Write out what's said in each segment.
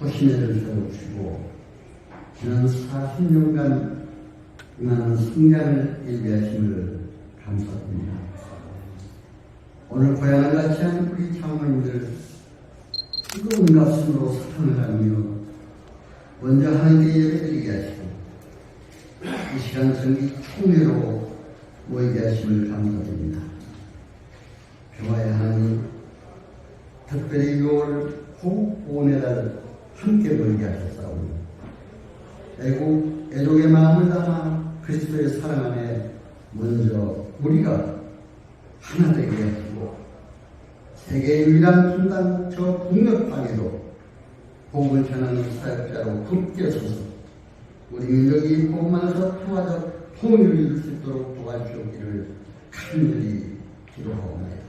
호신회를 세워주시고 지난 40년간 많은 성장을 예비하심을 감사드립니다. 오늘 고향을 같이 한 우리 장모님들 뜨거운 가슴으로 사랑을 하며 먼저 하나님께 예배드리게 하시고 이 시간 전기 총회로 모이게 하심을 감사드립니다. 평화의 하나님 특별히 6월 호국보훈의 날 함께 모이게 하셨사오니 애국 애독의 마음을 담아 그리스도의 사랑 안에 먼저 우리가 하나 되게 하시고 세계의 유일한 분당 저 북녘 땅에도 복음을 전하는 사역자로 굳게 서서 우리 민족이 복음 안에서 평화적 통일을 이룰 수 있도록 도와주옵기를 간절히 기도하옵나이다.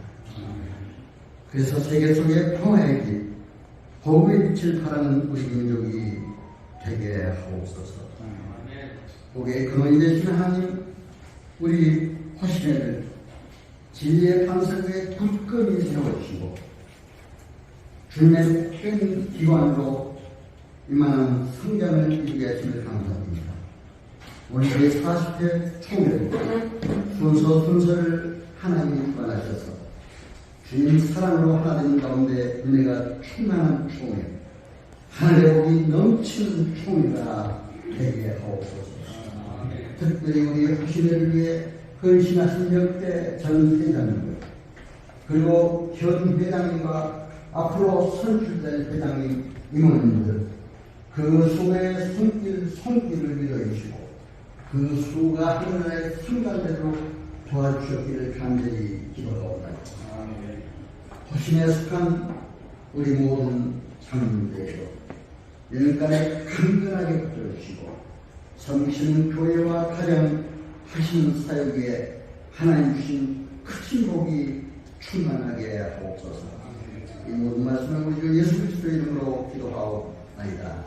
그래서 세계 속의 평화의 길, 복음의 빛을 바라는 우리 민족이 되게 하옵소서. 복의 근원이 되신 하나님, 우리 호신회를 진리의 반석에 굳건히 세워주시고 주님의 큰 기관으로 이만한 성장을 이루게 하심을 감사드립니다. 오늘 저희 40회 총회도 순서 순서를 하나님이 원하셔서 주님 사랑으로 하나 되는 가운데 은혜가 충만한 총회 하늘의 복이 넘치는 총회가 되게 하옵소서. 특별히 우리 후신회를 위해 헌신하신 역대 전 회장님들 그리고 현 회장님과 앞으로 선출될 회장님 임원님들 그 수의 손길 손길을 믿어주시고 그 수가 하늘의 순간대로 도와주셨기를 간절히 기도하옵나이다. 호신에 속한 우리 모든 장님들에게 영까지 강건하게 붙들어주시고 섬기시는 교회와 가정 하시는 사역에 하나님 주신 크신 복이 충만하게 하옵소서 이 모든 말씀을 우리 주 예수 그리스도 이름으로 기도하옵나이다.